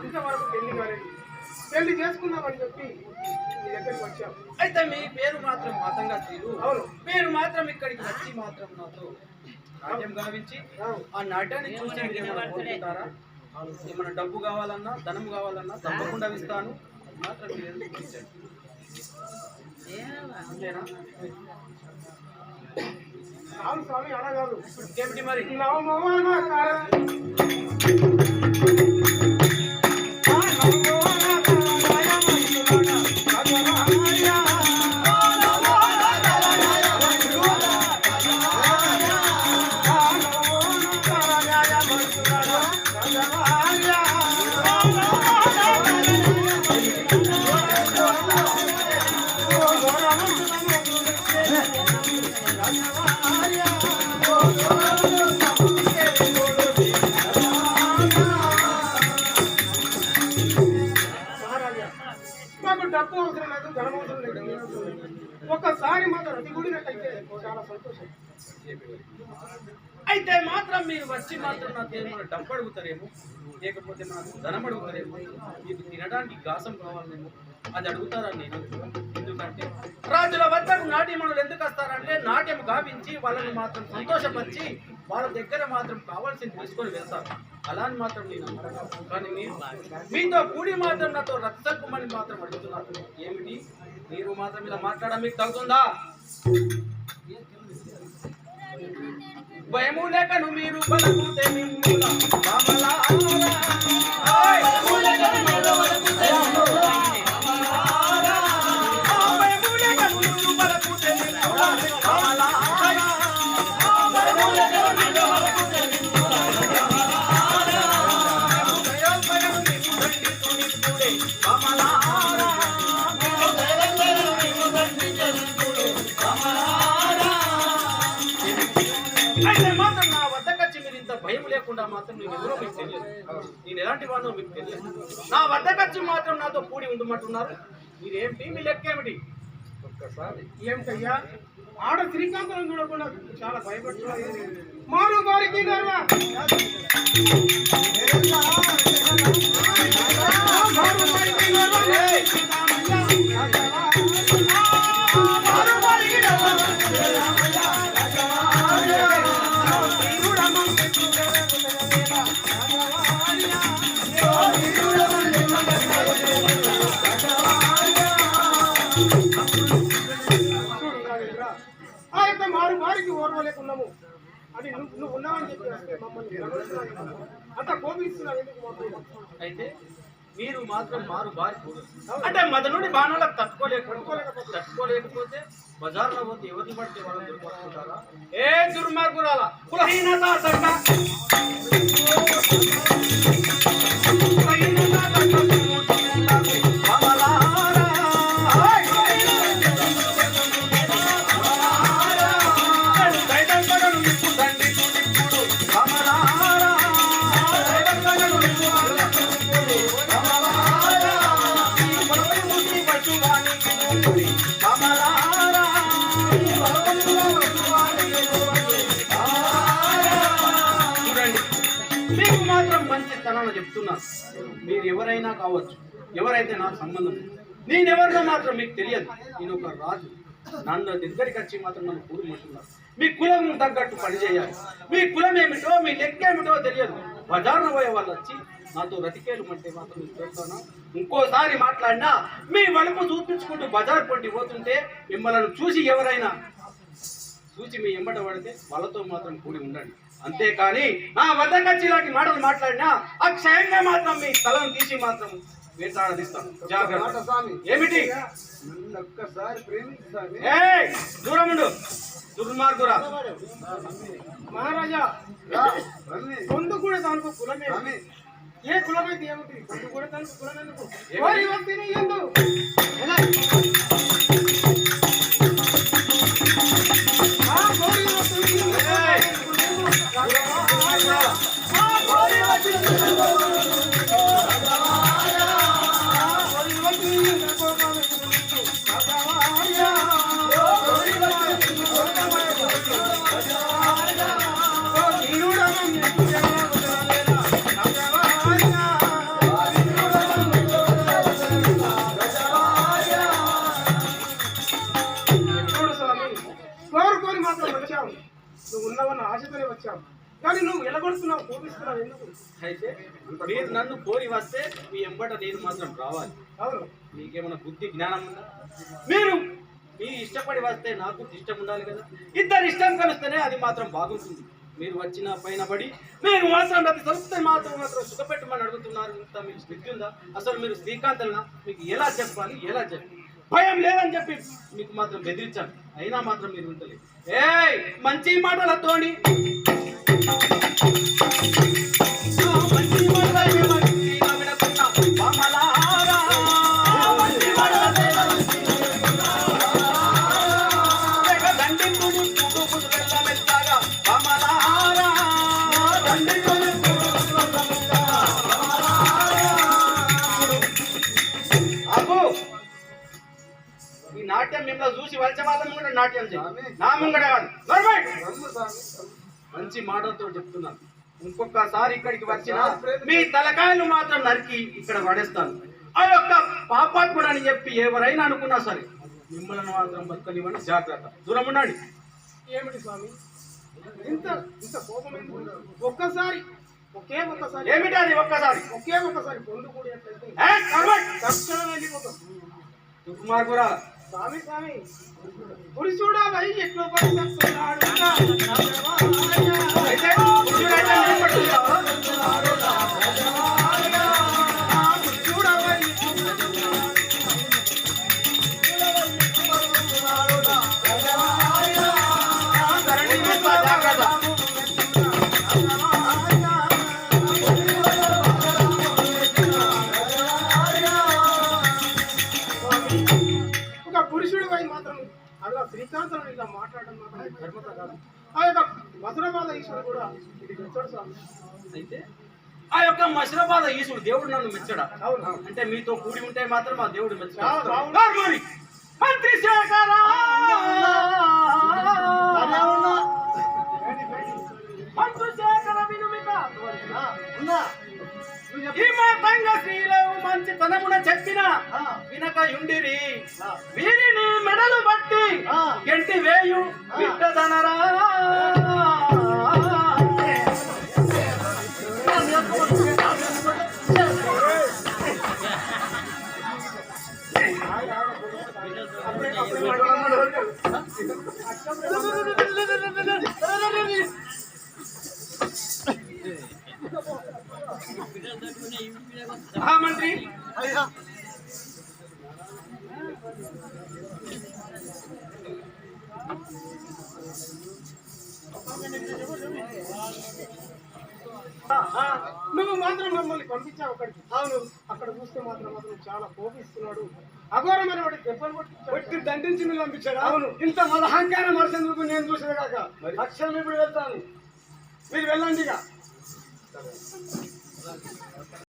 ఇంతవరకు పెళ్ళి కాలేదు పెళ్ళి చేసుకుందామని చెప్పి వచ్చాము అయితే మీ పేరు మాత్రం మతంగా తీరు. అవును. పేరు మాత్రం ఇక్కడికి వచ్చి మాత్రం నాతో నాట్యం గావించి. ఆ నాట్యాన్ని చూసి కోరుకుంటారా? ఏమైనా డబ్బు కావాలన్నా ధనం కావాలన్నా తప్పకుండా ఇస్తాను. మాత్రం మీరు ఎందుకు ఇచ్చారు అంతేనా? రాము స్వామి అలా కాదు మరి నవమోహనాకార. ఆ మాకు అవసరం లేదు ధనం అవసరం లేదు ఒక్కసారి మాత్రం రతి కూడినట్టయితే చాలా సంతోషం. అయితే మాత్రం మీరు వచ్చి మాత్రం నాకు ఏమైనా డబ్బు అడుగుతారేమో లేకపోతే నాకు ధనం అడుగుతారేమో మీకు తినడానికి గాసం కావాలేమో అది అడుగుతారా నేను? ఎందుకంటే రాజుల వద్దకు నాట్యమణులు ఎందుకు వస్తారంటే నాట్యం గావించి వాళ్ళని మాత్రం సంతోషపరిచి వాళ్ళ దగ్గర మాత్రం కావాల్సింది తీసుకొని వెళ్తారు అలా అని మాత్రం నేను కానీ మీరు మీతో కూడి మాత్రం నాతో రక్తకుమని మాత్రం అడుగుతున్నారు. ఏమిటి? మీరు మాత్రం ఇలా మాట్లాడడం మీకు తగ్గుతుందా భయము లేకను మీరు బలకుతే మిమ్ముల భయం లేకుండా మాత్రం నేను ఎవరో మీకు తెలియదు నేను ఎలాంటి వాడినో మీకు తెలియదు నా వద్దకు వచ్చి మాత్రం నాతో కూడి ఉండమంటున్నారు మీరేమిటి మీ లెక్క ఏమిటి ఒక్కసారి ఏమిటయ్యా ఆడ శ్రీకాంతం చూడకుండా చాలా భయపడుతున్నారు మారు వారికి గర్వ ఆ యొక్క మారు వారికి ఓర్వలేకున్నాము అది నువ్వు నువ్వు ఉన్నావని చెప్పి మమ్మల్ని. అంత కోపిస్తున్నావు ఎందుకు అయితే మీరు మాత్రం మారు బారి అంటే మదనుడి బాణాలకు తట్టుకోలేకపోతే తట్టుకోలేకపోతే బజార్లో పోతే ఎవరిని పడితే వాళ్ళని దుర్పట్టుకుంటారా ఏ దుర్మార్గురాల? కులహీనత మాత్రం మంచి తనని చెప్తున్నాను మీరు ఎవరైనా కావచ్చు ఎవరైతే నాకు సంబంధం నేనెవరినో మాత్రం మీకు తెలియదు. నేను ఒక రాజు. నన్ను దగ్గరికి వచ్చి మాత్రం నన్ను కూడమంటున్నారు మీ కులం తగ్గట్టు పనిచేయాలి మీ కులం ఏమిటో మీ లెక్క ఏమిటో తెలియదు. బజార్న పోయే వాళ్ళు వచ్చి నాతో రతికేలు అంటే మాత్రం చెప్తాను ఇంకోసారి మాట్లాడినా మీ వలుపు చూపించుకుంటూ బజార్ పొంటి పోతుంటే మిమ్మల్ని చూసి ఎవరైనా చూసి మీ ఎంబట పడితే వాళ్ళతో మాత్రం కూడి ఉండండి. అంతేకాని నా వద్దకొచ్చి ఇలాంటి మాటలు మాట్లాడినా అక్షయంగా మాత్రం మీ తలను తీసి మాత్రం ఏమిటి? ఒక్కసారి దూరం ఉండు. దుర్మార్గురా మహారాజా పొందు కూడా దానికి కులమే. ఏ కులమైతే ఏమిటి? కూడా దానికి కులం ఎందుకు మీరు నన్ను కోరి వస్తే మీ ఎంబట నేను మాత్రం రావాలి. అవును. మీకేమైనా బుద్ధి జ్ఞానం ఉందా? మీరు మీ ఇష్టపడి వస్తే నాకు ఇష్టం ఉండాలి కదా. ఇద్దరు ఇష్టం కలిస్తేనే అది మాత్రం బాగుంటుంది. మీరు వచ్చిన పైన పడి మీరు మాత్రం ప్రతి సంస్థ మాత్రం మాత్రం సుఖపెట్టమని అడుగుతున్నారు. ఇంత మీకు స్థితి ఉందా? అసలు మీరు శ్రీకాంతల్నా? మీకు ఎలా చెప్పాలి? ఎలా చెప్పాలి? భయం లేదని చెప్పి మీకు మాత్రం బెదిరించాను అయినా మాత్రం మీరు ఉంటలేదు ఏయ్ మంచి మాటలతోని మిమ్మల్ని చూసి వంచవాదం కూడా నాట్యం చేయి. నా ముంగడ. మంచి మాటలతో చెప్తున్నాను. ఇంకొకసారి ఇక్కడికి వచ్చిన మీ తలకాయలు మాత్రం నరికి ఇక్కడ పడేస్తాను. ఆ యొక్క పాపాత్ముడు అని చెప్పి ఎవరైనా అనుకున్నా సరే మిమ్మల్ని మాత్రం బతకనివ్వండి. జాగ్రత్త. దూరం ఉండండి. ఏమిటి స్వామి? ఇంత ఇంత కోపం ఒక్కసారి ఒకే ఒక్కసారి. ఏమిటి అది ఒక్కసారి? ఒకే ఒక్కసారి పొందు కూడినట్లయితే ఏ, నడవండి. తక్షణం వెళ్ళిపోతాం. దుర్మార్గురాలు. స్వామి స్వామి పురుషుడా ఎట్లు పడుతున్నాడు అయితే పురుషుడైతే మాట్లాడడం మాత్రం ధర్మత కాదు. ఆ యొక్క మధురమాల ఈశ్వరుడు కూడా ఇది మెచ్చడు స్వామి. అయితే ఆ యొక్క మశ్రబాద ఈశుడు దేవుడు నన్ను మెచ్చడా? అవును. అంటే మీతో కూడి ఉంటే మాత్రం ఆ దేవుడు మెచ్చడా. మంత్రి మంచి తనమున చెప్పిన వినక యుండిరి. ಮೆಡಲು ಬಟ್ಟಿ ಗೆಂಟಿ ವೇಯು ಬಿಟ್ಟದನರ ಹಾ ಮಂತ್ರಿ నువ్వు మాత్రం మమ్మల్ని పంపించావు అక్కడికి అవును అక్కడ చూస్తే మాత్రం మాత్రం చాలా కోపిస్తున్నాడు. అఘోరమైన వాడి దెబ్బలు కొట్టి దండించి మీరు పంపించాడు? అవును. ఇంత మన అహంకారం మరచెందుకు నేను చూసిన కాక అక్షరం ఇప్పుడు వెళ్తాను. మీరు వెళ్ళండి ఇక.